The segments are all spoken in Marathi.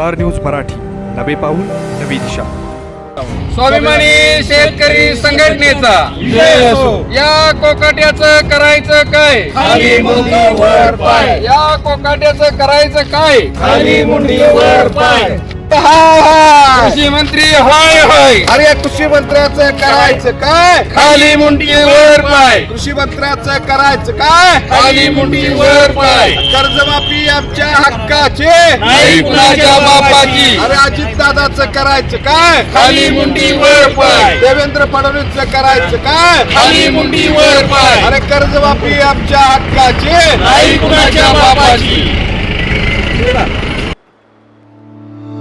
Star news Marathi. नवे पाऊल नवी दिशा. स्वाभिमानी शेतकरी संघटनेचा. या कोकाट्याचं करायचं काय? खाली मुंडी वर पाय. या कोकाट्याचं करायचं काय? खाली मुंडी वर पाय. कृषी मंत्री होय होय. अरे कृषी मंत्र्याचं करायचं काय? खाली मुंडी वर पाय. कृषी मंत्र्याचं करायचं काय? खाली मुंडी वर पाय. कर्जमाफी आमच्या हक्काचे. नाही कुणाच्या बापाची. अरे अजित दादाचं करायचं काय? खाली मुंडी वर पाय. देवेंद्र फडणवीसचं करायचं काय? खाली मुंडी वर पाय. अरे कर्जमाफी आमच्या हक्काचे. नाही कुणाच्या बापाची.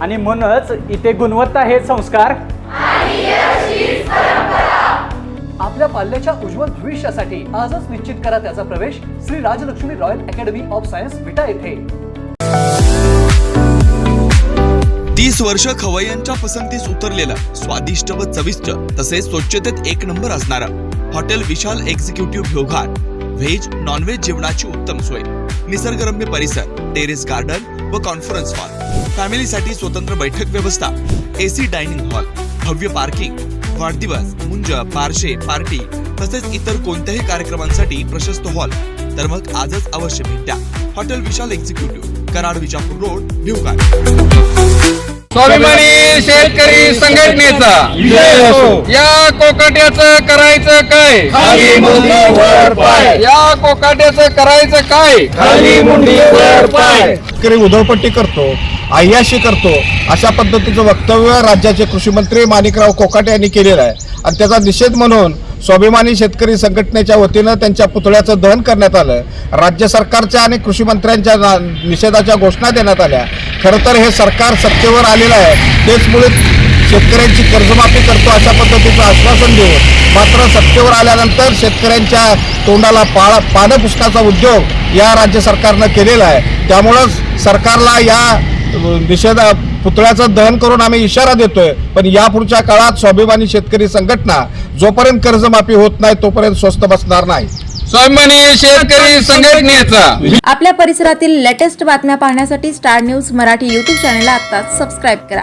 आणि म्हणूनच इथे गुणवत्ता हे संस्कार. आपल्या पाल्याच्या उज्ज्वल भविष्यासाठी आजच निश्चित करा त्याचा प्रवेश Shri Rajlakshmi royal academy of science Vita येथे. तीस वर्ष खवय्यांच्या पसंतीस उतरलेलं स्वादिष्ट व चविष्ट तसेच स्वच्छतेत एक नंबर असणारं hotel Vishal executive Bhoghat veg nonveg जेवणाची उत्तम सोय निसर्गरम्य परिसर टेरेस गार्डन व कॉन्फरन्स हॉल. फॅमिलीसाठी स्वतंत्र बैठक व्यवस्था एसी डायनिंग हॉल भव्य पार्किंग वाढदिवस मुंज पारशे पार्टी तसेच इतर कोणत्याही कार्यक्रमांसाठी प्रशस्त हॉल. तर मग आजच अवश्य भेट. द्या hotel Vishal executive Karad Vijapur road Bhivghat स्वाभिमानी शेतकरी संघटनेचा या कोकाट्याचं करायचं काय? खाली मुंडी वर पाय. या कोकाट्याचं करायचं काय? खाली मुंडी वर पाय. शेतकरी उधळपट्टी करतो. अय्याशी करतो अशा पद्धतीचं वक्तव्य राज्याचे कृषीमंत्री माणिकराव कोकाटे यांनी केलेलं आहे. आणि त्याचा निषेध म्हणून स्वाभिमानी शेतकरी संघटनेच्या वतीनं त्यांच्या पुतळ्याचं दहन करण्यात आलं राज्य सरकारच्या आणि कृषी मंत्र्यांच्या ना- निषेधाच्या घोषणा देण्यात आल्या. खरं तर हे सरकार सत्तेवर आलेलं आहे. तेच मुळे शेतकऱ्यांची कर्जमाफी करतो अशा पद्धतीचं आश्वासन देऊन मात्र सत्तेवर आल्यानंतर शेतकऱ्यांच्या तोंडाला पाळ पानं पुसण्याचा उद्योग या राज्य सरकारनं केलेला आहे. त्यामुळंच सरकारला या निषेध पुतळ्याचं दहन करून आम्ही इशारा देतोय. पण यापुढच्या काळात स्वाभिमानी शेतकरी संघटना जोपर्यंत कर्जमाफी होत नाही तोपर्यंत स्वस्त बसणार नाही. स्वाभिमानी शेतकरी संघटनेचा. आपल्या परिसरातील लेटेस्ट बातम्या पाहण्यासाठी star news Marathi YouTube channel आता सबस्क्राईब करा.